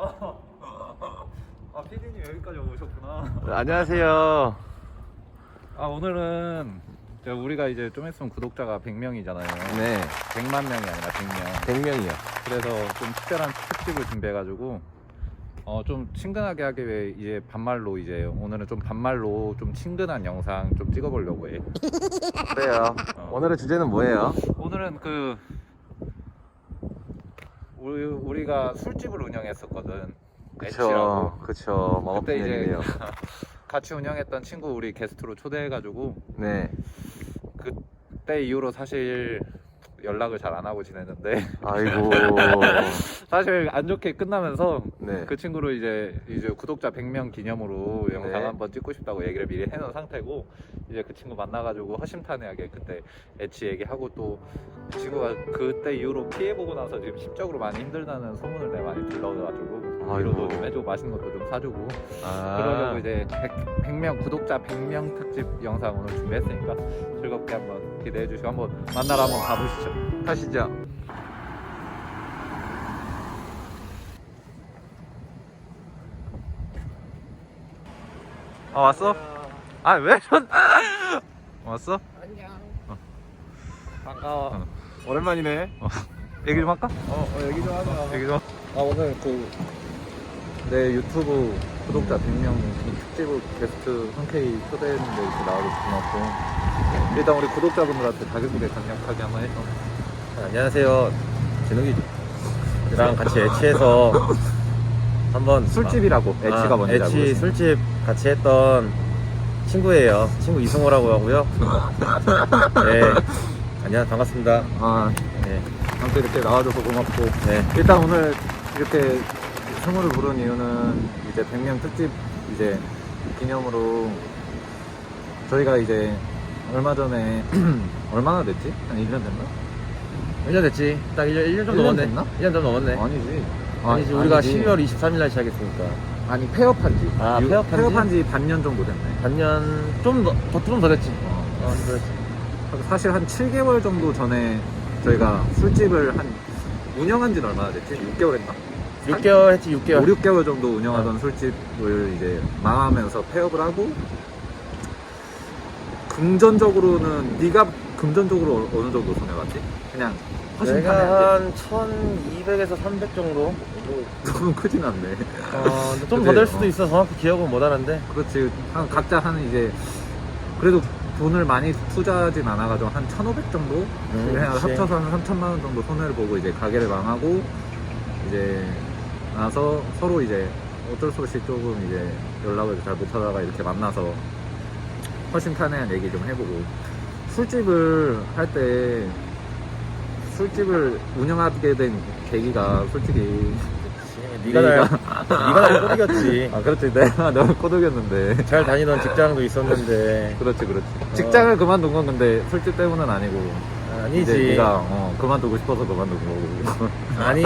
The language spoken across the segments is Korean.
아 피디님 여기까지 오셨구나. 안녕하세요. 아 오늘은 저 우리가 이제 좀 있으면 구독자가 100명이잖아요. 네, 100만 명이 아니라 100명. 100명이요. 그래서 좀 특별한 특집을 준비해가지고 어 좀 친근하게 하기 위해 이제 반말로 이제 오늘은 좀 반말로 좀 친근한 영상 좀 찍어보려고 해. 그래요. 어. 오늘의 주제는 뭐예요? 오늘은 그 우리 우리가 술집을 운영했었거든. 그쵸, 그쵸. 그때 이제 얘기네요. 같이 운영했던 친구 우리 게스트로 초대해가지고 네. 그때 이후로 사실 연락을 잘 안 하고 지냈는데 아이고. 사실 안 좋게 끝나면서 네. 그 친구를 이제 이제 구독자 100명 기념으로 영상 네. 한번 찍고 싶다고 얘기를 미리 해놓은 상태고 이제 그 친구 만나가지고 허심탄회하게 그때 애치 얘기하고 또 그 친구가 그때 이후로 피해보고 나서 지금 심적으로 많이 힘들다는 소문을 내가 많이 들러가지고. 위로도 좀 해주고 맛있는 것도 좀 사주고 아. 그러려고 이제 100, 명 구독자 100명 특집 영상 오늘 준비했으니까 즐겁게 한번 기대해 주시고 한번 만나러 한번 가보시죠. 가시죠. 아 왔어? 아 왜? 왔어? 안녕. 반가워. 오랜만이네. 얘기 좀 할까? 어, 어 얘기 좀 하자. 얘기 좀. 아 오늘 그 내 유튜브 구독자 100명 특집 게스트 흔쾌히 초대했는데 이렇게 나와줘서 고맙고 일단 우리 구독자분들한테 자기소개 강력하게 한번 해줘. 안녕하세요. 진욱이랑 같이 애치해서 한번 술집이라고 애치가 아, 뭔지 알고 애치 술집 같이 했던 친구예요. 친구 이승호라고 하고요. 네. 안녕 반갑습니다. 아 네. 아무튼 이렇게 나와줘서 고맙고 네. 일단 오늘 이렇게 승우를 부른 이유는 이제 100명 특집 이제 기념으로 저희가 이제 얼마 전에 얼마나 됐지? 한 1년 됐나? 1년 됐지. 딱 1년, 1년 좀 1년 넘었네. 됐나? 1년 좀 넘었네. 아니지. 아니지. 우리가 아니지. 12월 23일 날 시작했으니까. 아니 폐업한 지. 아, 유- 폐업한 지? 폐업한 지 반년 정도 됐네. 반년 좀더좀더 됐지. 어. 어, 좀더 됐지. 사실 한 7개월 정도 전에 저희가 술집을 한 운영한 지는 얼마나 됐지? 6개월 했나? 6개월 했지. 6개월. 5, 6개월 정도 운영하던 술집을 이제 망하면서 폐업을 하고 금전적으로는 네가 금전적으로 어느 정도 손해 봤지? 그냥 허심탄회하게 내가 한 1200에서 300 정도? 너무 크진 않네 어, 좀 더? 될 수도 어. 있어. 정확히 기억은 못 하는데. 그렇지 한 각자 하는 이제 그래도 돈을 많이 투자하진 않아가지고 한 1,500 정도? 음, 그냥 그치. 합쳐서 한 3천만 원 정도 손해를 보고 이제 가게를 망하고 이제 나서 서로 이제 어쩔 수 없이 조금 이제 연락을 잘 못하다가 이렇게 만나서 허심탄회한 얘기 좀 해보고. 술집을 할 때 술집을 운영하게 된 계기가 솔직히 네가 날, 네가 날 꼬드겼지. 아 그렇지. 내가 너무 꼬드겼는데. 잘 다니던 직장도 있었는데. 그렇지 그렇지. 직장을 그만둔 건 근데 술집 때문은 아니고 아니지. 네가 어, 그만두고 싶어서 그만둔 거고 아니,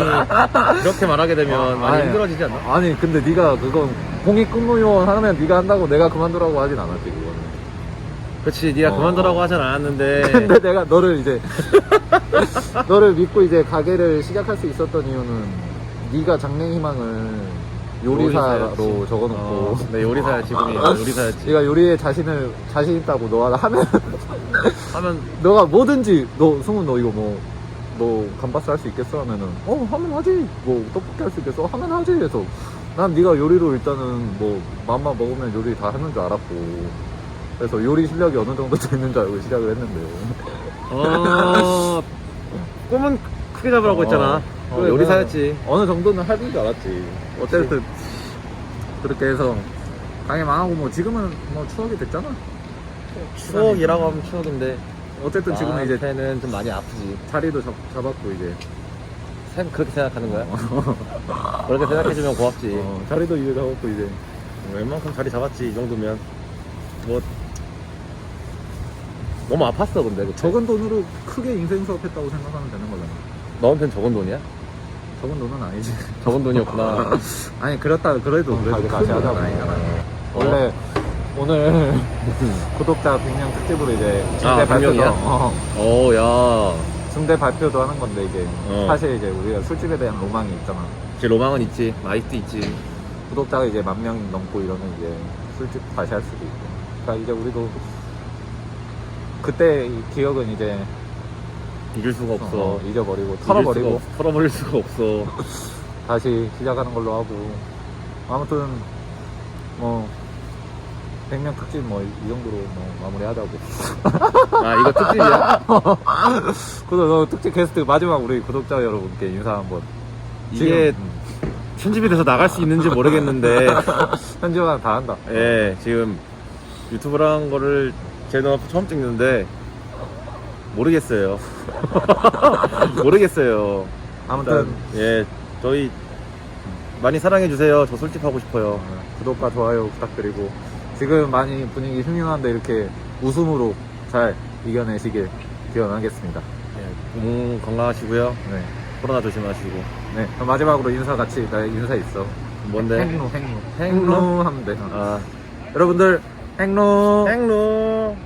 그렇게 말하게 되면 어, 많이 아니. 힘들어지지 않나? 아니 근데 네가 그건 공익근무요원 하면 네가 한다고 내가 그만두라고 하진 않았지 그거는 그렇지, 네가 어. 그만두라고 하진 않았는데. 근데 내가 너를 이제 너를 믿고 이제 가게를 시작할 수 있었던 이유는 네가 장래 희망을 요리사로 요리사였지. 적어놓고. 어, 네, 요리사야, 지금이. 요리사였지. 네가 요리에 자신을 자신 있다고 너가 하면. 하면, 너가 뭐든지 너 승훈 너 이거 뭐너 감바스 할 수 있겠어? 하면은 어 하면 하지. 뭐 떡볶이 할 수 있겠어? 하면 하지 해서. 난 네가 요리로 일단은 뭐 맘만 먹으면 요리 다 하는 줄 알았고. 그래서 요리 실력이 어느 정도 되는 줄 알고 시작을 했는데 어, 꿈은 크게 잡으라고 했잖아. 어, 그래, 요리사였지. 어느 정도는 할 줄 알았지 어쨌든 그렇게 해서 가게 망하고 뭐 지금은 뭐 추억이 됐잖아 추억이라고 하면 추억인데. 어쨌든 지금은 이제 나한테는 좀 많이 아프지. 자리도 잡, 잡았고 이제 생- 그렇게 생각하는 거야? 그렇게 생각해주면 고맙지. 어, 자리도 이제 잡았고 이제 웬만큼 자리 잡았지 이 정도면 뭐 너무 아팠어 근데 그때. 적은 돈으로 크게 인생 수업했다고 생각하면 되는 거잖아 너한텐 적은 돈이야? 적은 돈은 아니지 적은 돈이었구나 아니 그렇다 그래도 다시 하자고 돈은 아니잖아. 원래 오늘 구독자 100명 특집으로 이제 중대 아, 발표도 100명이야? 어, 오야 중대 발표도 하는 건데 이제 어. 사실 이제 우리가 술집에 대한 로망이 있잖아 제 로망은 있지. 아직도 있지. 구독자가 이제 만 명이 넘고 이러면 이제 술집 다시 할 수도 있고. 그러니까 이제 우리도 그때 이 기억은 이제 잊을 수가 없어. 어, 잊어버리고 잊을 수가 털어버리고 없- 털어버릴 수가 없어. 다시 시작하는 걸로 하고 아무튼 뭐 100명 특집 뭐 이 정도로 뭐 마무리하자고. 아, 이거 특집이야? 그래서 너 특집 게스트 마지막 우리 구독자 여러분께 인사 한번. 이게 편집이 돼서 나갈 수 있는지 모르겠는데, 현지화 다 한다. 예, 지금 유튜브라는 거를 제 눈앞에 처음 찍는데, 모르겠어요. 모르겠어요. 아무튼 일단, 예, 저희 많이 사랑해 주세요. 저 솔직하고 싶어요. 어, 구독과 좋아요 부탁드리고 지금 많이 분위기 흉흉한데 이렇게 웃음으로 잘 이겨내시길 기원하겠습니다. 예, 음, 건강하시고요. 네. 코로나 조심하시고. 네. 그럼 마지막으로 인사 같이 나 인사 있어. 뭔데? 행로 행로 행로? 하면 돼. 어. 아, 여러분들 행로 행로!